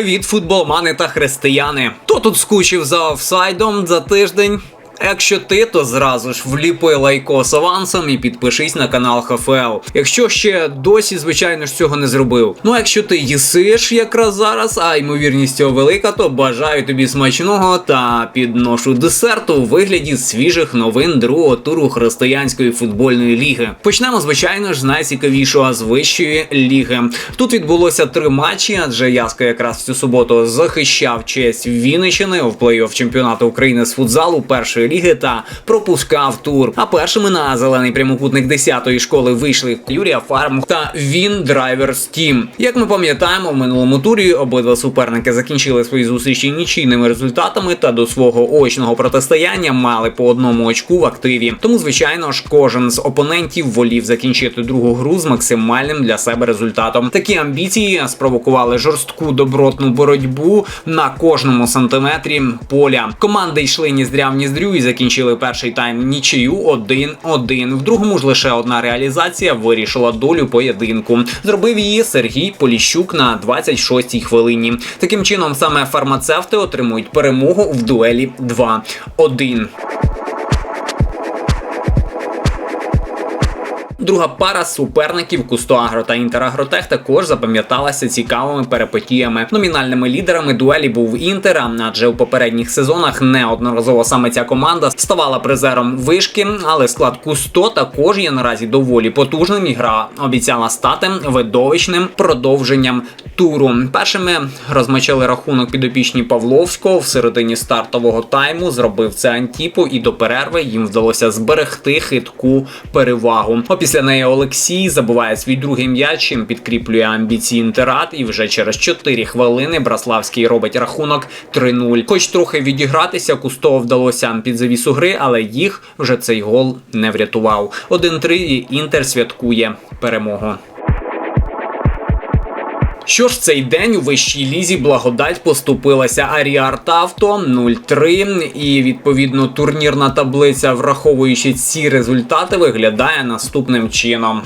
Привіт, футболмани та християни. Хто тут скучив за офсайдом за тиждень? Якщо ти, то зразу ж вліпи лайкос авансом і підпишись на канал ХФЛ. Якщо ще досі, звичайно ж, цього не зробив. Ну а якщо ти їсиш якраз зараз, а ймовірність цього велика, то бажаю тобі смачного та підношу десерту у вигляді свіжих новин другого туру християнської футбольної ліги. Почнемо, звичайно ж, з найцікавішого з вищої ліги. Тут відбулося три матчі, адже Яска якраз цю суботу захищав честь Вінниччини в плей-офф чемпіонату України з футзалу першої ліги та пропускав тур. А першими на зелений прямокутник 10-ї школи вийшли Юрія Фарм та Він Драйверс Тім. Як ми пам'ятаємо, в минулому турі обидва суперники закінчили свої зустрічі нічийними результатами та до свого очного протистояння мали по одному очку в активі. Тому, звичайно ж, кожен з опонентів волів закінчити другу гру з максимальним для себе результатом. Такі амбіції спровокували жорстку добротну боротьбу на кожному сантиметрі поля. Команди йшли ніздря в ніздрю і закінчили перший тайм нічию 1-1. В другому ж лише одна реалізація вирішила долю поєдинку. Зробив її Сергій Поліщук на 26-й хвилині. Таким чином, саме фармацевти отримують перемогу в дуелі 2-1. Друга пара суперників Кустоагро та Інтерагротех також запам'яталася цікавими перепотіями. Номінальними лідерами дуелі був Інтер, адже у попередніх сезонах неодноразово саме ця команда ставала призером вишки, але склад Кусто також є наразі доволі потужним. І гра обіцяла стати видовищним продовженням туру. Першими розмочили рахунок підопічні Павловського в середині стартового тайму. Зробив це Антіпо, і до перерви їм вдалося зберегти хитку перевагу. Неї Олексій забуває свій другий м'яч, чим підкріплює амбіції інтерат. І вже через 4 хвилини Браславський робить рахунок 3-0. Хоч трохи відігратися, Кустову вдалося під завісу гри, але їх вже цей гол не врятував. 1-3 і Інтер святкує перемогу. Що ж цей день у вищій лізі благодать поступилася Аріарт Авто 0-3 і відповідно турнірна таблиця, враховуючи ці результати, виглядає наступним чином.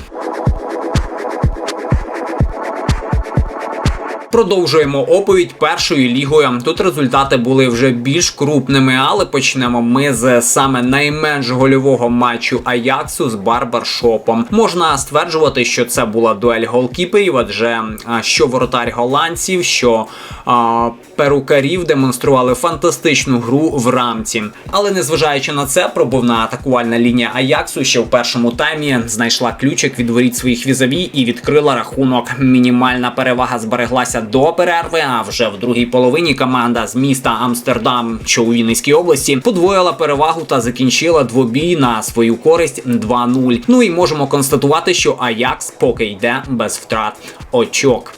Продовжуємо оповідь першою лігою. Тут результати були вже більш крупними, але почнемо ми з саме найменш гольового матчу Аяксу з Барбаршопом. Можна стверджувати, що це була дуель голкіперів, адже що воротар голландців, що а, перукарів демонстрували фантастичну гру в рамці. Але незважаючи на це, пробувна атакувальна лінія Аяксу ще в першому таймі знайшла ключик від воріт своїх візаві і відкрила рахунок. Мінімальна перевага збереглася до перерви. А вже в другій половині команда з міста Амстердам, що у Вінницькій області, подвоїла перевагу та закінчила двобій на свою користь 2-0. Ну і можемо констатувати, що Аякс поки йде без втрат очок.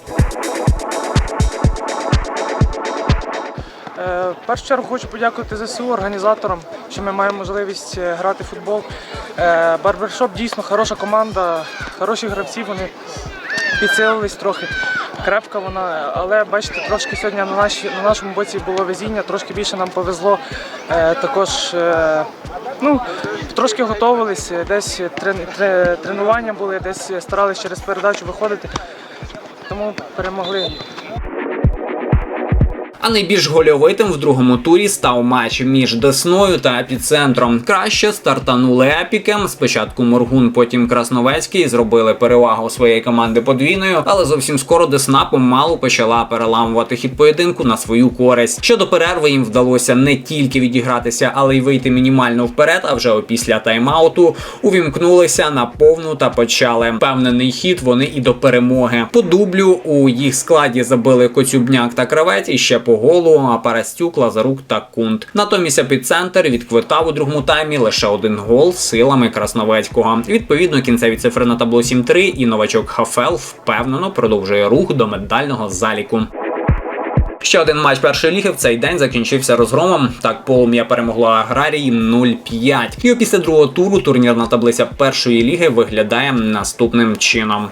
Е, В першу чергу хочу подякувати ЗСУ, організаторам, що ми маємо можливість е, грати в футбол. Е, Барбершоп дійсно хороша команда, хороші гравці, вони підсилились трохи. Крепка вона, але бачите, трошки сьогодні на, наші, на нашому боці було везіння, трошки більше нам повезло. Е, також е, ну, трошки готувалися, десь трен, трен, тренування були, десь старалися через передачу виходити, тому перемогли. А найбільш гольовитим в другому турі став матч між Десною та епіцентром. Краще стартанули епікем. Спочатку Моргун, потім Красновецький зробили перевагу своєї команди подвійною, але зовсім скоро Десна помалу почала переламувати хід поєдинку на свою користь. Щодо перерви їм вдалося не тільки відігратися, але й вийти мінімально вперед. А вже опісля тайм-ауту увімкнулися на повну та почали впевнений хід. Вони і до перемоги. По дублю у їх складі забили Коцюбняк та Кравець і ще по голу, а Парастюк, Лазарук та Кунт. Натомість епіцентр відквитав у другому таймі лише один гол силами Красновецького. Відповідно, кінцеві цифри на табло 7-3 і новачок Хафел впевнено продовжує рух до медального заліку. Ще один матч першої ліги в цей день закінчився розгромом. Так полум'я перемогло Аграрій 0-5. І після другого туру турнірна таблиця першої ліги виглядає наступним чином.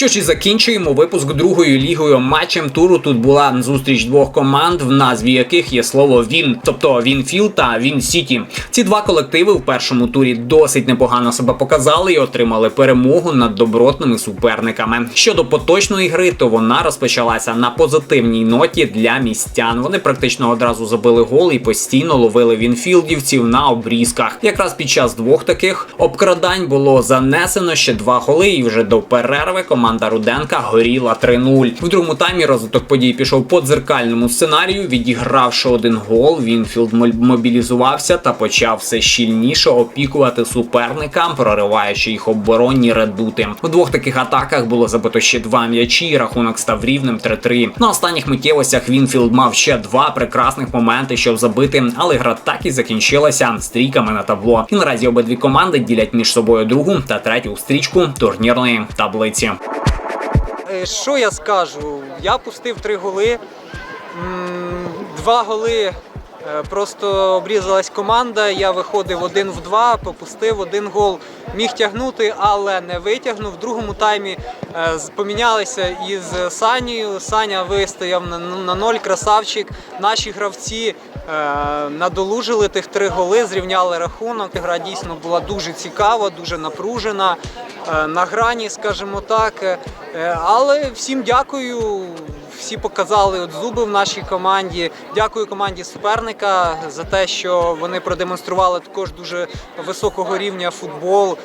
Що ж і закінчуємо випуск другою лігою матчем туру. Тут була зустріч двох команд, в назві яких є слово він, тобто Вінфілд та Він Сіті. Ці два колективи в першому турі досить непогано себе показали і отримали перемогу над добротними суперниками. Щодо поточної гри, то вона розпочалася на позитивній ноті для містян. Вони практично одразу забили гол і постійно ловили вінфілдівців на обрізках. Якраз під час двох таких обкрадань було занесено ще два голи, і вже до перерви команда Руденка горіла 3-0. В другому таймі розвиток подій пішов по дзеркальному сценарію. Відігравши один гол, Вінфілд мобілізувався та почав все щільніше опікувати суперника, прориваючи їх оборонні редути. У двох таких атаках було забито ще два м'ячі. і Рахунок став рівним 3-3. На останніх миттєвостях Вінфілд мав ще два прекрасних моменти, щоб забити, але гра так і закінчилася стрійками на табло. І наразі обидві команди ділять між собою другу та третю стрічку турнірної таблиці. Е, Що я скажу? Я пустив три голи. Два голи е, просто обрізалась команда. Я виходив один в два, попустив один гол. Міг тягнути, але не витягнув. В другому таймі е, помінялися із Санією. Саня вистояв на, ноль, красавчик. Наші гравці надолужили тих три голи, зрівняли рахунок. Гра дійсно була дуже цікава, дуже напружена, е, на грані, скажімо так. Е, Але всім дякую. Всі показали от зуби в нашій команді. Дякую команді суперника за те, що вони продемонстрували також дуже високого рівня футбол.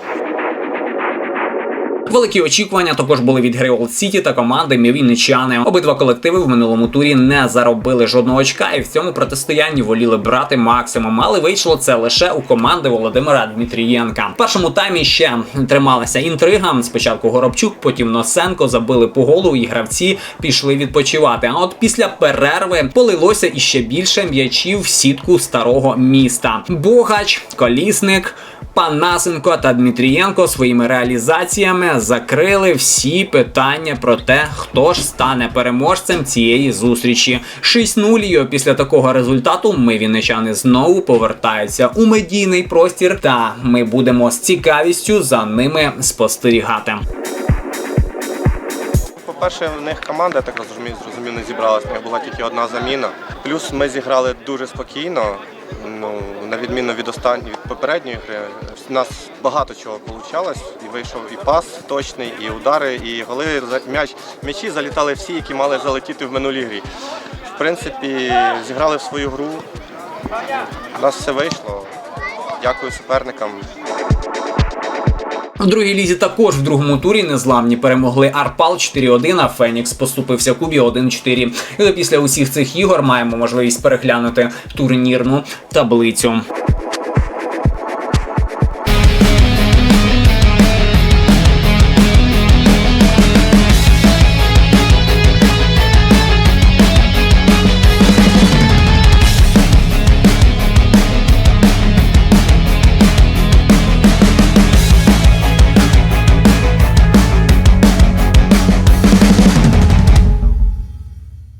Великі очікування також були від гри Олд Сіті та команди Мівінничани. Обидва колективи в минулому турі не заробили жодного очка і в цьому протистоянні воліли брати максимум, але вийшло це лише у команди Володимира Дмитрієнка. В першому таймі ще трималася інтрига. Спочатку Горобчук, потім Носенко забили по голу, і гравці пішли відпочивати. А от після перерви полилося іще більше м'ячів в сітку старого міста. Богач, колісник. Панасенко та Дмитрієнко своїми реалізаціями закрили всі питання про те, хто ж стане переможцем цієї зустрічі. 6-0 і після такого результату ми вінничани знову повертаються у медійний простір, та ми будемо з цікавістю за ними спостерігати. По-перше, в них команда, так розумію, зрозумів, не них була тільки одна заміна. Плюс ми зіграли дуже спокійно. Ну, на відміну від останньої від попередньої гри, у нас багато чого вийшло. І вийшов і пас точний, і удари, і голи. М'яч, м'ячі залітали всі, які мали залетіти в минулій грі. В принципі, зіграли в свою гру. У нас все вийшло. Дякую суперникам. В другій лізі також в другому турі незламні перемогли Арпал 4-1, а Фенікс поступився Кубі 1-4. І після усіх цих ігор маємо можливість переглянути турнірну таблицю.